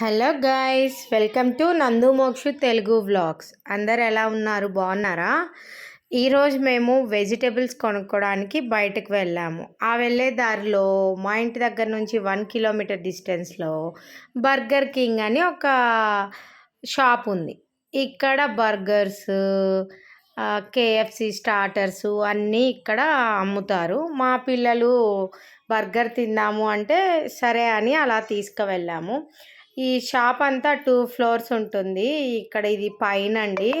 Hello guys welcome to నందు Mokshu Telugu vlogs. అందరు ఎలా ఉన్నారు? బాగున్నారా? ఈరోజు మేము వెజిటేబుల్స్ కొనుక్కోవడానికి బయటకు వెళ్ళాము. ఆ వెళ్ళే దారిలో మా ఇంటి దగ్గర నుంచి వన్ కిలోమీటర్ డిస్టెన్స్లో బర్గర్ కింగ్ అని ఒక షాప్ ఉంది. ఇక్కడ బర్గర్స్ కేఎఫ్సి స్టార్టర్స్ అన్నీ ఇక్కడ అమ్ముతారు. మా పిల్లలు బర్గర్ తిందాము అంటే సరే అని అలా తీసుకువెళ్ళాము. ఈ షాప్ అంతా టూ ఫ్లోర్స్ ఉంటుంది. ఇక్కడ ఇది పైన అండి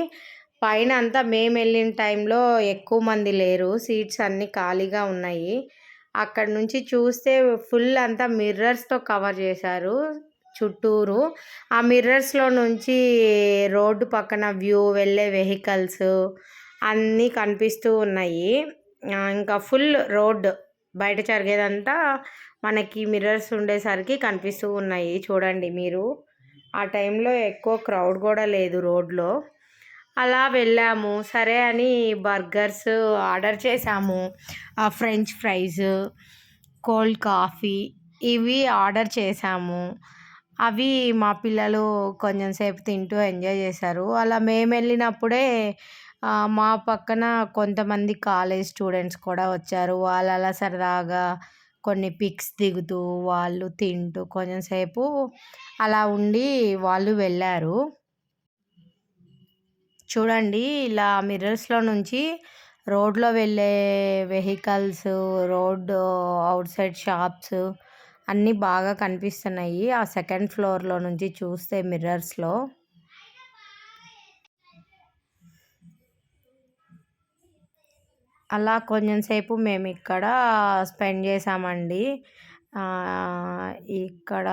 పైన అంతా మేము వెళ్ళిన టైంలో ఎక్కువ మంది లేరు. సీట్స్ అన్నీ ఖాళీగా ఉన్నాయి. అక్కడ నుంచి చూస్తే ఫుల్ అంతా మిర్రర్స్తో కవర్ చేశారు చుట్టూరు. ఆ మిర్రర్స్లో నుంచి రోడ్డు పక్కన వ్యూ వెళ్ళే వెహికల్స్ అన్నీ కనిపిస్తూ ఉన్నాయి. ఇంకా ఫుల్ రోడ్ బయట జరిగేదంతా మనకి మిర్రర్స్ ఉండేసరికి కనిపిస్తూ ఉన్నాయి చూడండి మీరు. ఆ టైంలో ఎక్కువ క్రౌడ్ కూడా లేదు రోడ్లో. అలా వెళ్ళాము. సరే అని బర్గర్స్ ఆర్డర్ చేసాము ఫ్రెంచ్ ఫ్రైస్ కోల్డ్ కాఫీ ఇవి ఆర్డర్ చేసాము అవి మా పిల్లలు కొంచెం సేపు తింటూ ఎంజాయ్ చేశారు. అలా మేము వెళ్ళినప్పుడే మా పక్కన కొంతమంది కాలేజ్ స్టూడెంట్స్ కూడా వచ్చారు. వాళ్ళు అలా సరదాగా కొన్ని పిక్స్ దిగుతూ వాళ్ళు తింటూ కొంచెం సేపు అలా ఉండి వాళ్ళు వెళ్ళారు. చూడండి ఇలా మిర్రర్స్లో నుంచి రోడ్లో వెళ్ళే vehicles road outside shops అన్నీ బాగా కనిపిస్తున్నాయి. ఆ సెకండ్ ఫ్లోర్లో నుంచి చూస్తే మిర్రర్స్లో. అలా కొంచెం సేపు మేము ఇక్కడ స్పెండ్ చేసామండి. ఇక్కడ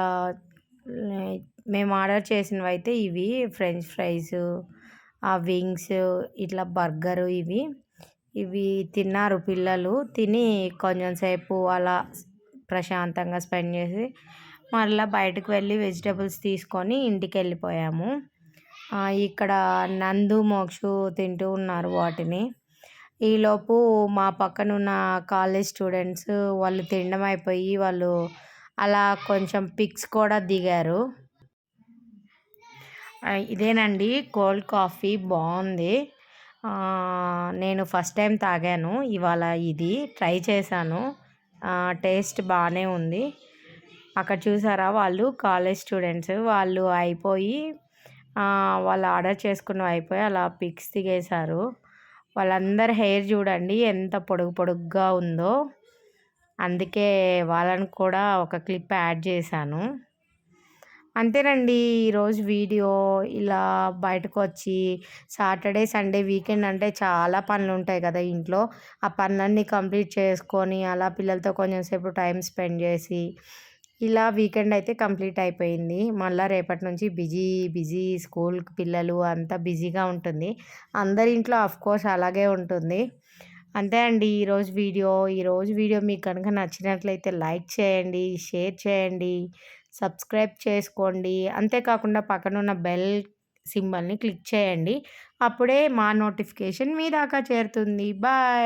మేము ఆర్డర్ చేసినవి అయితే ఇవి ఫ్రెంచ్ ఫ్రైస్ ఆ వింగ్స్ ఇట్లా బర్గరు ఇవి. ఇవి తిన్నారు పిల్లలు తిని కొంచెం సేపు అలా ప్రశాంతంగా స్పెండ్ చేసి మళ్ళీ బయటకు వెళ్ళి వెజిటేబుల్స్ తీసుకొని ఇంటికి వెళ్ళిపోయాము. ఇక్కడ నందు మోక్షు తింటూ ఉన్నారు వాటిని. ఈలోపు మా పక్కన ఉన్న కాలేజ్ స్టూడెంట్స్ వాళ్ళు తినడం అయిపోయి వాళ్ళు అలా కొంచెం పిక్స్ కూడా దిగారు. ఇదేనండి కోల్డ్ కాఫీ బాగుంది. నేను ఫస్ట్ టైం తాగాను. ఇవాళ ఇది ట్రై చేశాను. టేస్ట్ బాగానే ఉంది. అక్కడ చూసారా వాళ్ళు? కాలేజ్ స్టూడెంట్స్ వాళ్ళు అయిపోయి వాళ్ళు ఆర్డర్ చేసుకున్నవి అయిపోయి అలా పిక్స్ దిగేశారు. వాళ్ళందరి హెయిర్ చూడండి ఎంత పొడుగు పొడుగ్గా ఉందో. అందుకే వాళ్ళని కూడా ఒక క్లిప్ యాడ్ చేశాను. అంతేనండి ఈరోజు వీడియో ఇలా బయటకు వచ్చి సాటర్డే సండే వీకెండ్ అంటే చాలా పనులు ఉంటాయి కదా ఇంట్లో. ఆ పనులన్నీ కంప్లీట్ చేసుకొని అలా పిల్లలతో కొంచెం సేపు టైం స్పెండ్ చేసి ఇలా వీకెండ్ అయితే కంప్లీట్ అయిపోయింది. మళ్ళీ రేపటి నుంచి బిజీ బిజీ స్కూల్ పిల్లలు అంతా బిజీగా ఉంటుంది. అందరి ఇంట్లో కోర్స్ అలాగే ఉంటుంది. అంతే అండి ఈరోజు వీడియో. ఈరోజు వీడియో మీకు కనుక నచ్చినట్లయితే లైక్ చేయండి షేర్ చేయండి సబ్స్క్రైబ్ చేసుకోండి. అంతేకాకుండా పక్కన ఉన్న బెల్ సింబల్ని క్లిక్ చేయండి. అప్పుడే మా నోటిఫికేషన్ మీ దాకా చేరుతుంది. బాయ్!